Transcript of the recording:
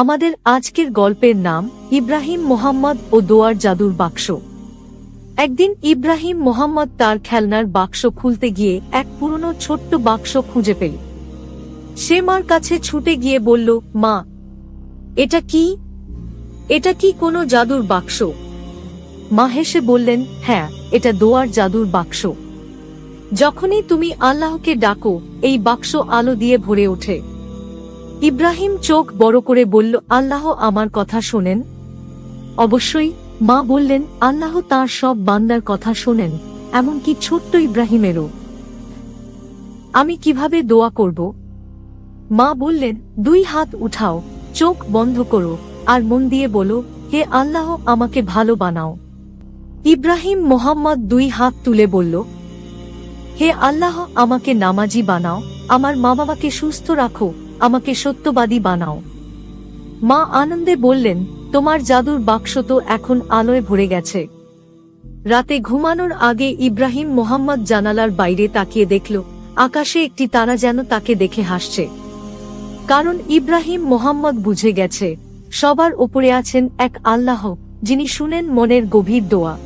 আমাদের আজকের গল্পের নাম ইব্রাহিম মোহাম্মদ ও দোয়ার জাদুর বাক্স। একদিন ইব্রাহিম মোহাম্মদ তার খেলনার বাক্স খুলতে গিয়ে এক পুরনো ছোট্ট বাক্স খুঁজে পেল। সে মার কাছে ছুটে গিয়ে বলল, মা, এটা কি? এটা কি কোনো জাদুর বাক্স? মা হেসে বললেন হ্যাঁ এটা দোয়ার জাদুর বাক্স। যখনই তুমি আল্লাহকে ডাকো, এই বাক্স আলো দিয়ে ভরে ওঠে। ইব্রাহিম চোখ বড় করে বলল, আল্লাহ আমার কথা শোনেন। অবশ্যই, মা বললেন, আল্লাহ তার সব বান্দার কথা শোনেন, এমনকি ছোট্ট ইব্রাহিমেরও। আমি কীভাবে দোয়া করব? মা বললেন, দুই হাত উঠাও, চোখ বন্ধ করো, আর মন দিয়ে বলো, হে আল্লাহ আমাকে ভালো বানাও। ইব্রাহিম মোহাম্মদ দুই হাত তুলে বলল, হে আল্লাহ আমাকে নামাজি বানাও, আমার মা বাবাকে সুস্থ রাখো আমাকে সত্যবাদী বানাও। মা আনন্দে বললেন, তোমার জাদুর বাক্স তো এখন আলোয় ভরে গেছে। রাতে ঘুমানোর আগে ইব্রাহিম মোহাম্মদ জানালার বাইরে তাকিয়ে দেখল, আকাশে একটি তারা যেন তাকে দেখে হাসছে। কারণ ইব্রাহিম মোহাম্মদ বুঝে গেছে, সবার ওপরে আছেন এক আল্লাহ, যিনি শুনেন মনের গভীর দোয়া।